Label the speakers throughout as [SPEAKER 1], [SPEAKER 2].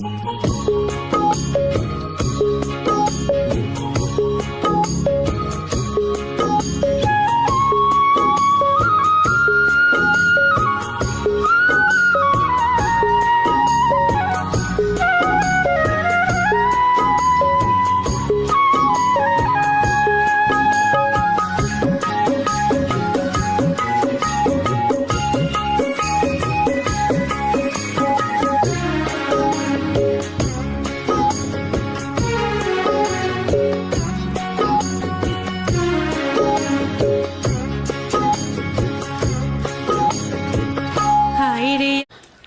[SPEAKER 1] High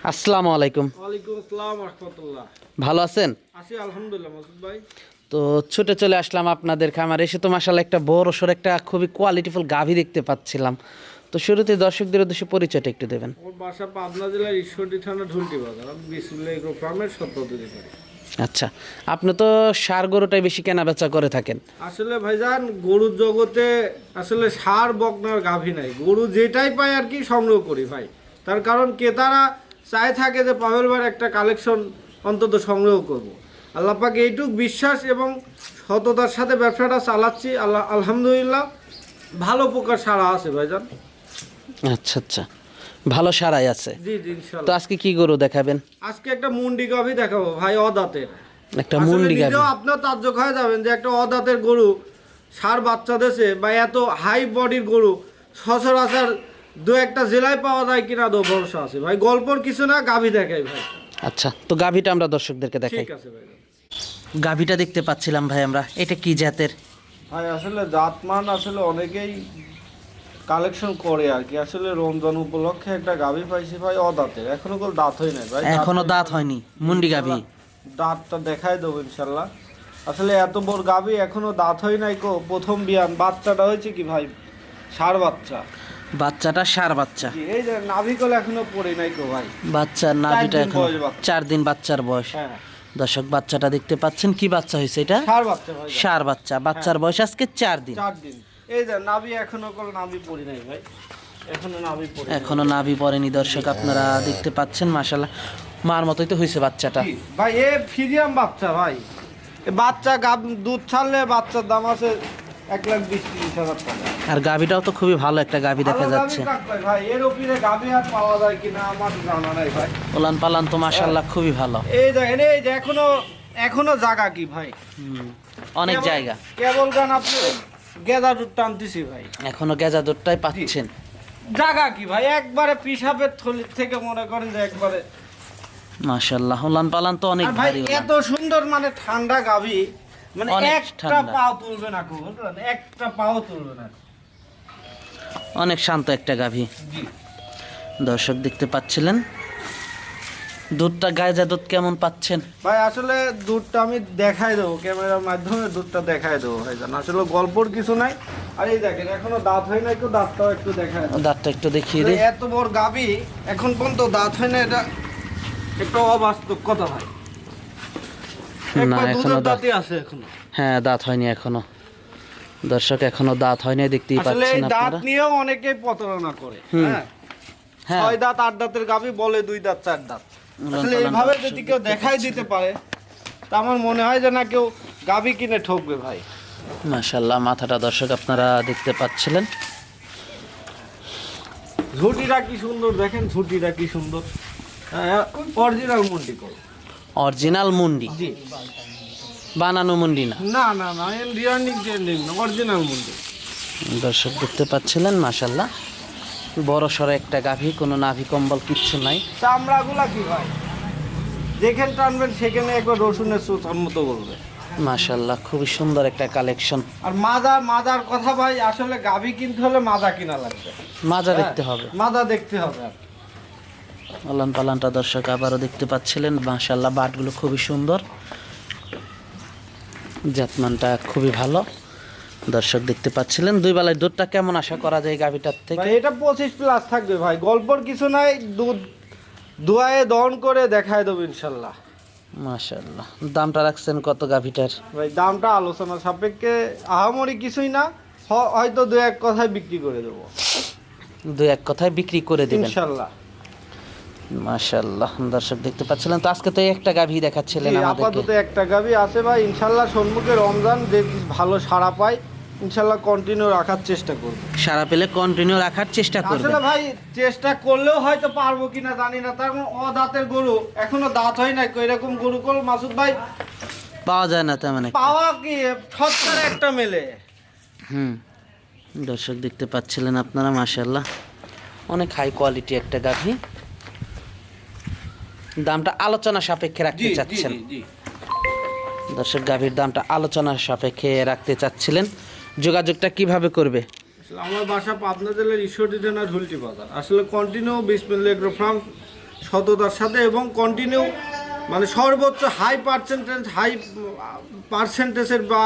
[SPEAKER 2] আসসালামু আলাইকুম।
[SPEAKER 3] ওয়ালাইকুম আসসালাম রহমতুল্লাহ।
[SPEAKER 2] ভালো আছেন?
[SPEAKER 3] আছি আলহামদুলিল্লাহ মাসুদ ভাই।
[SPEAKER 2] তো ছুটে চলে আসলাম আপনাদের খামারে। এসে তো মাসাল্লাহ একটা বড় সর একটা খুবই কোয়ালিটিফুল গাভী দেখতে পাচ্ছিলাম। তো শুরুতে দর্শকদের উদ্দেশ্যে পরিচয়টা একটু দেবেন।
[SPEAKER 3] ওর বাসা পাবনা জেলার ঈশ্বরদী থানা ঢুলটি বাজার। আমি বিসমিল্লাহ এগ্রো ফার্মের সত্যি করি।
[SPEAKER 2] আচ্ছা আপনি তো সার গরুটাই বেশি কেনা বেচা করে থাকেন।
[SPEAKER 3] আসলে ভাইজান গরুর জগতে আসলে সার বকনার গাভী নাই। গরু যেটাই পাই আর কি সংগ্রহ করি ভাই। তার কারণ ক্রেতারা চায় থাকে যে পাভেল ভাইয়ের একটা কালেকশন অন্তত সংগ্রহ করব। আল্লাহ পাক এইটুক বিশ্বাস এবং সততার সাথে ব্যবসাটা চালাচ্ছি আল্লাহ আলহামদুলিল্লাহ ভালো প্রকার সারা আছে ভাইজান।
[SPEAKER 2] আচ্ছা আচ্ছা। ভালো সারাই আছে।
[SPEAKER 3] জি জি
[SPEAKER 2] তো আজকে কি গরু দেখাবেন?
[SPEAKER 3] আজকে একটা মুন্ডি গাভী দেখাবো ভাই অদাতের।
[SPEAKER 2] একটা মুন্ডি গাভী।
[SPEAKER 3] আপনার তাজ্জব হয়ে যাবেন যে একটা অদাতের গরু সার বাচ্চা দেশে বা এত হাই বডির গরু সচরাচর দু একটা জেলায় পাওয়া যায় কিনা দো ভরসা আছে। ভাই গল্পর কিছু না গাভী দেখাই ভাই।
[SPEAKER 2] আচ্ছা তো গাভীটা আমরা দর্শকদেরকে দেখাই।
[SPEAKER 3] ঠিক আছে ভাই।
[SPEAKER 2] গাভীটা দেখতে পাচ্ছিলাম ভাই আমরা। এটা কি জাতের?
[SPEAKER 3] ভাই আসলে জাতমান আসলে অনেকেই কালেকশন করে আর কি। আসলে রমজান উপলক্ষে একটা গাভী পাইছি ভাই অদাতের। এখনও কোনো দাঁত হয় নাই ভাই।
[SPEAKER 2] এখনও দাঁত হয়নি। মুন্ডি গাভী।
[SPEAKER 3] দাঁতটা দেখাই দেবো ইনশাল্লাহ। আসলে এত বড় গাভী এখনও দাঁত হয় নাই কো। প্রথম বিয়ান। বাচ্চাটা হয়েছে কি ভাই? সার বাচ্চা।
[SPEAKER 2] বাচ্চাটা সার বাচ্চা।
[SPEAKER 3] এই যে নাভিকল এখনও পড়ে নাই ভাই।
[SPEAKER 2] বাচ্চার নাভিটা এখন চার দিন বাচ্চার বয়স।
[SPEAKER 3] হ্যাঁ।
[SPEAKER 2] দর্শক বাচ্চাটা দেখতে পাচ্ছেন কি বাচ্চা হয়েছে এটা?
[SPEAKER 3] সার বাচ্চা ভাই।
[SPEAKER 2] সার বাচ্চা। বাচ্চার বয়স আজকে চার দিন।
[SPEAKER 3] চার দিন। এই যে নাভি এখনও কোন নাভি পড়ে নাই ভাই। এখনও নাভি পড়ে
[SPEAKER 2] এখনও নাভি পড়েনি দর্শক আপনারা দেখতে পাচ্ছেন মাশাল্লাহ মার মতোই তো হয়েছে বাচ্চাটা।
[SPEAKER 3] ভাই এ ফিজিয়াম বাচ্চা ভাই। বাচ্চা গাব দুধ ছাড়লে বাচ্চার দাম আছে এক লাখ বিশ তিরিশ হাজার টাকা।
[SPEAKER 2] আর গাভিটাও তো খুবই ভালো একটা গাভি দেখা যাচ্ছে।
[SPEAKER 3] ভাই, ভাই এর ওপরে গাভি আর পাওয়া যায় কিনা আমার জানা নাই ভাই।
[SPEAKER 2] ওলান পালান তো মাশাল্লাহ খুবই ভালো।
[SPEAKER 3] এই দেখেন এই যে এখনও এখনও জায়গা কি ভাই?
[SPEAKER 2] অনেক জায়গা।
[SPEAKER 3] কেবল গান আপনি গেদা দুধ টানতেছি ভাই।
[SPEAKER 2] এখনও গেজা দুধটাই পাচ্ছেন।
[SPEAKER 3] জায়গা কি ভাই? একবারে পিসাবের থলি থেকে মনে করেন যে একবারে।
[SPEAKER 2] মাশাল্লাহ ওলান পালান তো অনেক
[SPEAKER 3] ভাই এত সুন্দর মানে ঠান্ডা গাভি। মানে একটা পাও তুলবে না একটা পাও তুলবে না।
[SPEAKER 2] অনেক শান্ত একটা গাভি। দর্শক দেখতে পাচ্ছিলেন? দুধটা গায়জা দুধ কেমন পাচ্ছেন?
[SPEAKER 3] ভাই আসলে দুধটা আমি দেখাই দেবো ক্যামেরার মাধ্যমে দুধটা দেখাই দেবো ভাইজান। আসলে গল্পর কিছু নাই। আর এই দেখেন এখনও দাঁত হয় নাই একটু দাঁতটাও একটু দেখায়।
[SPEAKER 2] দাঁতটা একটু দেখিয়ে দিই।
[SPEAKER 3] এত বড় গাবি এখন পর্যন্ত দাঁত হয় না এটা একটা অবাস্তব কথা ভাই।
[SPEAKER 2] না
[SPEAKER 3] এখনও
[SPEAKER 2] দাঁত
[SPEAKER 3] আছে এখনও।
[SPEAKER 2] হ্যাঁ দাঁত হয়নি এখনও। দর্শক এখনও দাঁত হয়নি দেখতেই পাচ্ছেন
[SPEAKER 3] দাঁত
[SPEAKER 2] আপনারা।
[SPEAKER 3] নিয়েও অনেকেই প্রতারণা করে হ্যাঁ?
[SPEAKER 2] হ্যাঁ।
[SPEAKER 3] ছয় দাঁত আট দাঁতের গাবি বলে দুই দাঁত চার দাঁত। আসলে এইভাবে যদি কেউ দেখাই দিতে পারে তা আমার মনে হয় যে না কেউ গাবি কিনে ঠকবে ভাই।
[SPEAKER 2] মাশাল্লাহ মাথাটা দর্শক আপনারা দেখতে পাচ্ছিলেন।
[SPEAKER 3] ঝুটিটা কি সুন্দর দেখেন ঝুটিটা কি সুন্দর। হ্যাঁ অরিজিনাল মন্ডি কর
[SPEAKER 2] অরিজিনাল মুন্ডি? বানানো মুন্ডি না?
[SPEAKER 3] না না না রিয়ার্নিং অরিজিনাল মন্ডি।
[SPEAKER 2] দর্শক দেখতে পাচ্ছিলেন মাশাল্লাহ বড় সড়ো একটা গাভী কোনো নাভি কম্বল কিচ্ছু নাই।
[SPEAKER 3] চামড়াগুলা কি ভাই? যেখানে টানবেন সেখানে একবার রসুনের সুতার মতো বলবে।
[SPEAKER 2] মাশাল্লাহ খুবই সুন্দর একটা কালেকশন।
[SPEAKER 3] আর মাজা মাজার কথা ভাই আসলে গাভি কিনতে হলে মাজা কিনা লাগবে।
[SPEAKER 2] মাজা দেখতে হবে।
[SPEAKER 3] মাজা দেখতে হবে কি।
[SPEAKER 2] পালানটা দর্শক আবারও দেখতে পাচ্ছিলেন। মাশাল্লাহ বাটগুলো খুবই সুন্দর। জাতমানটা খুবই ভালো। দর্শক দেখতে পাচ্ছিলেন দুই বেলায় দুধটা কেমন আশা করা যায় গাভীটার থেকে?
[SPEAKER 3] এটা পঁচিশ প্লাস থাকবে ভাই। গল্পর কিছু নাই দুধ দুয়ায়ে দহন করে দেখায় দেবো ইনশাল্লাহ
[SPEAKER 2] মাশাল্লাহ দামটা রাখছেন কত গাভীটার?
[SPEAKER 3] ভাই দামটা আলোচনা সাপেক্ষে আহামরি কিছুই না হয়তো দু এক কথায় বিক্রি করে দেবো।
[SPEAKER 2] দুই এক কথায় বিক্রি করে দিবেন।
[SPEAKER 3] ইনশাল্লাহ
[SPEAKER 2] মাশাল্লাহ দর্শক দেখতে পাচ্ছিলেন তো আজকে তো একটা গাভী দেখাচ্ছিলেন আমাদেরকে।
[SPEAKER 3] আপাতত একটা গাভি আছে ভাই। ইনশাল্লাহ সম্মুখে রমজান যে ভালো সাড়া পায় ইনশাল্লাহ কন্টিনিউ রাখার চেষ্টা করব।
[SPEAKER 2] সারা পেলে কন্টিনিউ রাখার চেষ্টা করবেন
[SPEAKER 3] আসলে ভাই চেষ্টা করলেও হয়তো পারব কিনা জানি না। তার মানে অদাঁতের গরু এখনও দাঁত হয় নাই। এরকম গরু কল মাসুদ ভাই
[SPEAKER 2] পাওয়া যায় না তেমন একটা।
[SPEAKER 3] পাওয়া কি? সত্তর একটা মেলে।
[SPEAKER 2] হুম দর্শক দেখতে পাচ্ছিলেন আপনারা মাশাল্লাহ অনেক হাই কোয়ালিটি একটা গাভী। দামটা আলোচনা সাপেক্ষে রাখতে চাচ্ছেন। দর্শক গাভীর দামটা আলোচনা সাপেক্ষে রাখতে চাচ্ছিলেন। যোগাযোগটা কীভাবে করবে?
[SPEAKER 3] আসলে আমার বাসা পাবনা জেলার ঈশ্বরদী থানার হুলটি বাজার। আসলে কন্টিনিউ বিসমিল্লা এগ্রো ফার্ম সততার সাথে এবং কন্টিনিউ মানে সর্বোচ্চ হাই পার্সেন্টেজ হাই পার্সেন্টেজের বা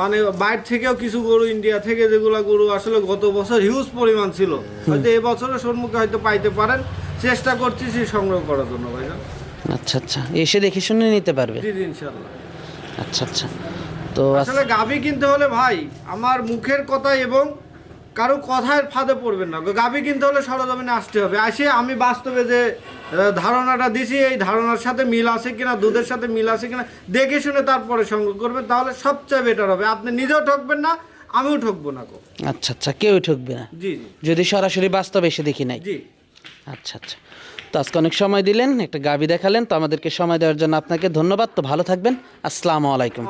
[SPEAKER 3] মানে বাইরে থেকেও কিছু গরু ইন্ডিয়া থেকে যেগুলো গরু আসলে গত বছর হিউজ পরিমাণ ছিল। হয়তো এবছরের সম্মুখে হয়তো পাইতে পারেন। চেষ্টা করছি সেই সংগ্রহ করার জন্য ভাইজান।
[SPEAKER 2] আচ্ছা আচ্ছা। এসে দেখে শুনে নিতে পারবে?
[SPEAKER 3] জি ইনশাল্লাহ
[SPEAKER 2] আচ্ছা আচ্ছা। তো
[SPEAKER 3] আসলে গাভী কিনতে হলে ভাই আমার মুখের কথা এবং কারও কথার ফাঁদে পড়বেন না। গাভী কিনতে হলে সরজমিনে আসতে হবে। আসে আমি বাস্তবে যে ধারণাটা দিছি এই ধারণার সাথে মিল আছে কিনা দুধের সাথে মিল আছে কিনা দেখে শুনে তারপরে সংগ্রহ করবেন তাহলে সবচেয়ে বেটার হবে। আপনি নিজেও ঠকবেন না আমিও ঠকবো না
[SPEAKER 2] আচ্ছা আচ্ছা। কেউ ঠকবে না।
[SPEAKER 3] জি জি।
[SPEAKER 2] যদি সরাসরি বাস্তবে এসে দেখি নাই।
[SPEAKER 3] জি।
[SPEAKER 2] আচ্ছা আচ্ছা। তো আজকে অনেক সময় দিলেন, একটা গাবি দেখালেন, তো আমাদেরকে সময় দেওয়ার জন্য আপনাকে ধন্যবাদ। তো ভালো থাকবেন। আসসালামু আলাইকুম।